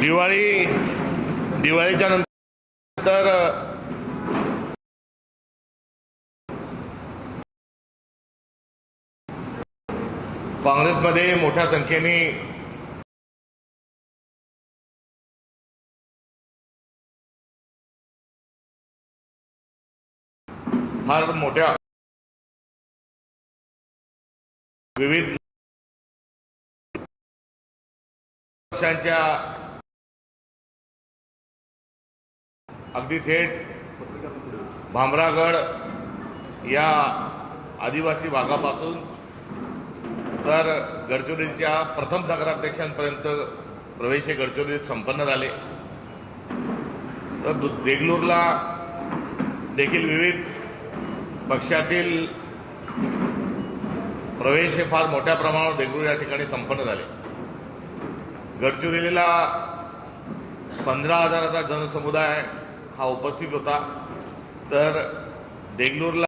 दिवाळी दिवाळीच्या नंतर काँग्रेसमध्ये मोठ्या संख्येने फार मोठ्या विविध पक्षांच्या अगदी थेट भामरागड या आदिवासी भागापासून तर गडचिरोलीच्या प्रथम नगराध्यक्षांपर्यंत प्रवेश हे गडचिरोलीत संपन्न झाले. तर देगलूरला देखील विविध पक्षातील प्रवेश हे फार मोठ्या प्रमाणावर देगलूर या ठिकाणी संपन्न झाले. गडचिरोलीला पंधरा हजाराचा जनसमुदाय हा उपस्थित होता. तर देगलूरला